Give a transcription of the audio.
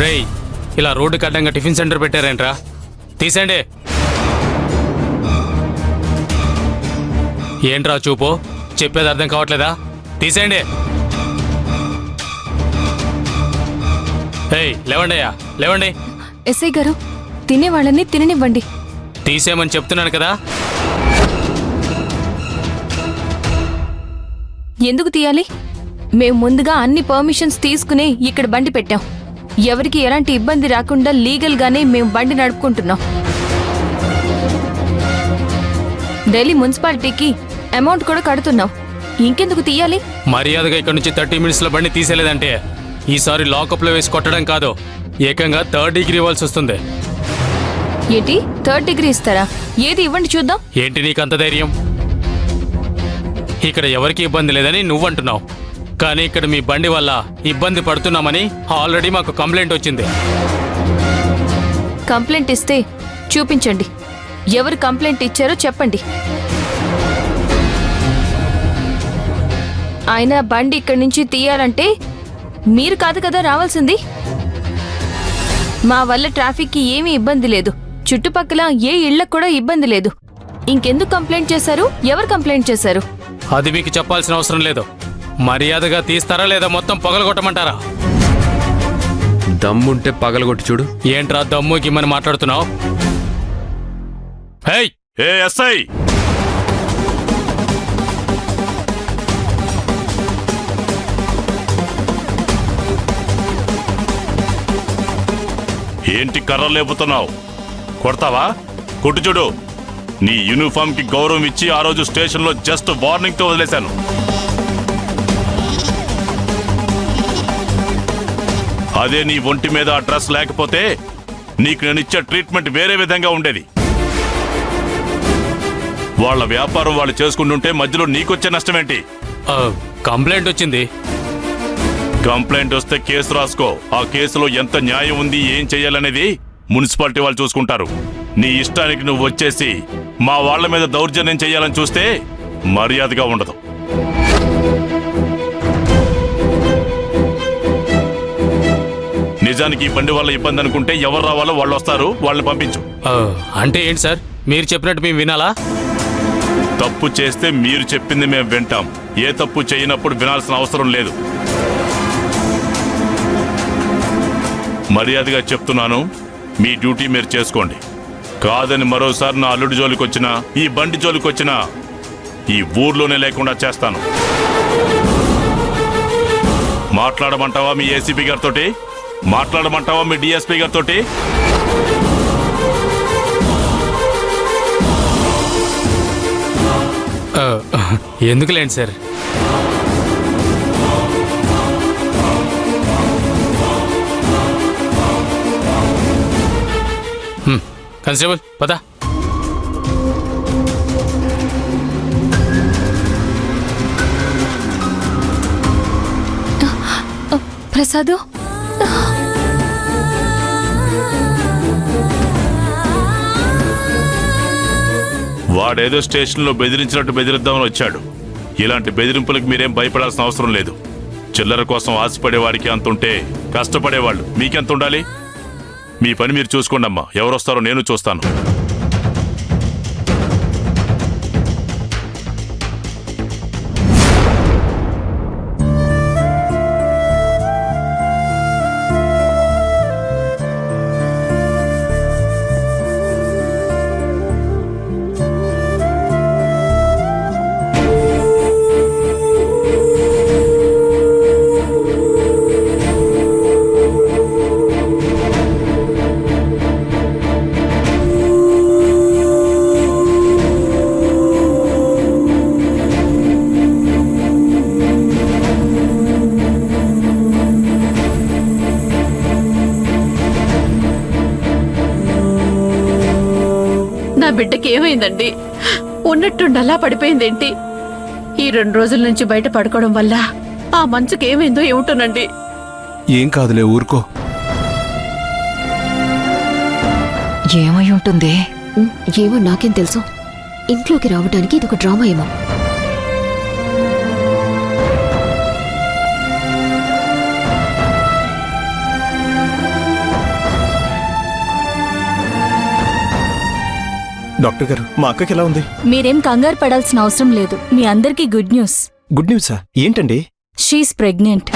రేయ్ ఇలా రోడ్డు కడ్డంగా టిఫిన్ సెంటర్ పెట్టారేంట్రా? తీసేయండి. ఏంట్రా చూపు? చెప్పేది అర్థం కావట్లేదా? తీసేయండి. ఏయ్ లేవండి అయ్యా లేవండి. ఎస్ఐ గారు తినేవాళ్ళని తిననివ్వండి. తీసేయమని చెప్తున్నాను కదా. ఎందుకు తీయాలి? మేము ముందుగా అన్ని పర్మిషన్స్ తీసుకునే ఇక్కడ బండి పెట్టాం. ఎవరికి ఎలాంటి ఇబ్బంది రాకుండా లీగల్ గానే మేము బండి నడుపుకుంటున్నాం. ఢిల్లీ మున్సిపాలిటీకి అమౌంట్ కూడా కడుతున్నాం. ఇంకెందుకు తీయాలి? మర్యాదగా ఇక్కడ నుంచి థర్టీ మినిట్స్లో బండి తీసేలేదంటే ఈసారి లాకప్లో వేసి కొట్టడం కాదు. ఏకంగా థర్డ్ డిగ్రీ ఇవ్వాల్సి వస్తుంది. ఏంటి? థర్డ్ డిగ్రీ ఇస్తారా? ఏది ఇవ్వండి చూద్దాం. ఏంటి నీకంత ధైర్యం? ఇక్కడ ఎవరికి ఇబ్బంది లేదని నువ్వంటున్నావు. కానీ ఇక్కడ మీ బండి వల్ల ఇబ్బంది పడుతున్నామని ఆల్రెడీ మాకు కంప్లైంట్ వచ్చింది. కంప్లైంట్ ఇస్తే చూపించండి. ఎవరు కంప్లైంట్ ఇచ్చారో చెప్పండి. ఆయన బండి ఇక్కడి నుంచి తీయాలంటే మీరు కాదు కదా రావాల్సింది? మా వల్ల ట్రాఫిక్కి ఏమీ ఇబ్బంది లేదు. చుట్టుపక్కల ఏ ఇళ్ళకు కూడా ఇబ్బంది లేదు. ఇంకెందుకు కంప్లైంట్ చేశారు? ఎవరు కంప్లైంట్ చేశారు? అది మీకు చెప్పాల్సిన అవసరం లేదు. మర్యాదగా తీస్తారా లేదా మొత్తం పగలగొట్టమంటారా? దమ్ముంటే పగలగొట్టి చూడు. ఏంట్రా దమ్ము గిమ్మని మాట్లాడుతున్నావు? Hey A SI! ఏంటి కర్ర లేపుతున్నావు? కొడతావా? కొట్టు చూడు. నీ యూనిఫామ్కి గౌరవం ఇచ్చి ఆ రోజు స్టేషన్లో జస్ట్ వార్నింగ్తో వదిలేశాను. అదే నీ ఒంటి మీద ఆ డ్రెస్ లేకపోతే నీకు నేను ఇచ్చే ట్రీట్మెంట్ వేరే విధంగా ఉండేది. వాళ్ళ వ్యాపారం వాళ్ళు చేసుకుంటుంటే మధ్యలో నీకొచ్చే నష్టమేంటి? కంప్లైంట్ వచ్చింది. కంప్లైంట్ వస్తే కేసు రాసుకో. ఆ కేసులో ఎంత న్యాయం ఉంది ఏం చెయ్యాలనేది మున్సిపాలిటీ వాళ్ళు చూసుకుంటారు. నీ ఇష్టానికి నువ్వు వచ్చేసి మా వాళ్ళ మీద దౌర్జన్యం చేయాలని చూస్తే మర్యాదగా ఉండదు. నిజానికి ఈ బండి వల్ల ఇబ్బంది అనుకుంటే ఎవరు రావాలో వాళ్ళు వస్తారు వాళ్ళని పంపించు. అంటే ఏంటి సార్? మీరు చెప్పినట్టు మేము వినాలా? తప్పు చేస్తే మీరు చెప్పింది మేము వింటాం. ఏ తప్పు చేయనప్పుడు వినాల్సిన అవసరం లేదు. మర్యాదగా చెప్తున్నాను మీ డ్యూటీ మీరు చేసుకోండి. కాదని మరోసారి నా అల్లుడి జోలికి వచ్చినా ఈ బండి జోలికి వచ్చినా ఈ ఊర్లోనే లేకుండా చేస్తాను. మాట్లాడమంటావా మీ ఏసీపీ గారితో మాట్లాడమంటావా మీ డిఎస్పీ గారితో ఎందుకులేండి సార్? హ్మ్, కానిస్టేబుల్ పద. ప్రసాదు? వాడేదో స్టేషన్లో బెదిరించినట్టు బెదిరిద్దామని వచ్చాడు. ఇలాంటి బెదిరింపులకు మీరేం భయపడాల్సిన అవసరం లేదు. చిల్లర కోసం ఆశపడేవాడికి అంత ఉంటే కష్టపడేవాళ్ళు మీకెంత ఉండాలి? మీ పని మీరు చూసుకోండమ్మా. ఎవరొస్తారో నేను చూస్తాను. బిడ్డకి ఏమైందండి? ఉన్నట్టుండి అలా పడిపోయిందేంటి? ఈ రెండు రోజుల నుంచి బయట పడుకోవడం వల్ల ఆ మంచుకి ఏమైందో ఏమిటోనండి? ఏం కాదులే ఊరుకో. ఏమై ఉంటుంది? ఏమో నాకేం తెలుసు. ఇంట్లోకి రావడానికి ఇది ఒక డ్రామా ఏమో. డాక్టర్ గారు మా అక్కకి ఎలా ఉంది? మీరేం కంగారు పడాల్సిన అవసరం లేదు. మీ అందరికీ గుడ్ న్యూస్. గుడ్ న్యూసా? ఏంటండి? She pregnant